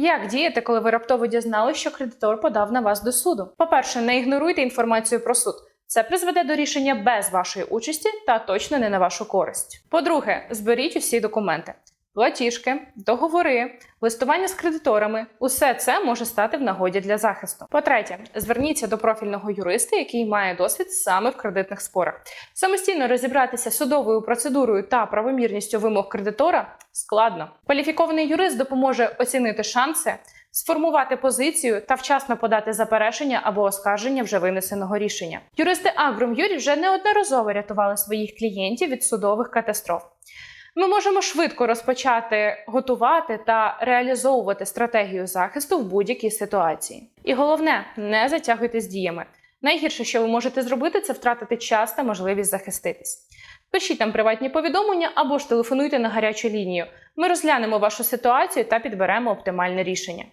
Як діяти, коли ви раптово дізнали, що кредитор подав на вас до суду? По-перше, не ігноруйте інформацію про суд. Це призведе до рішення без вашої участі та точно не на вашу користь. По-друге, зберіть усі документи. Платіжки, договори, листування з кредиторами усе це може стати в нагоді для захисту. По-третє, зверніться до профільного юриста, який має досвід саме в кредитних спорах. Самостійно розібратися судовою процедурою та правомірністю вимог кредитора складно. Кваліфікований юрист допоможе оцінити шанси, сформувати позицію та вчасно подати заперечення або оскарження вже винесеного рішення. Юристи Агром Юрі вже неодноразово рятували своїх клієнтів від судових катастроф. Ми можемо швидко розпочати готувати та реалізовувати стратегію захисту в будь-якій ситуації. І головне, не затягуйте з діями. Найгірше, що ви можете зробити, це втратити час та можливість захиститись. Пишіть нам приватні повідомлення або ж телефонуйте на гарячу лінію. Ми розглянемо вашу ситуацію та підберемо оптимальне рішення.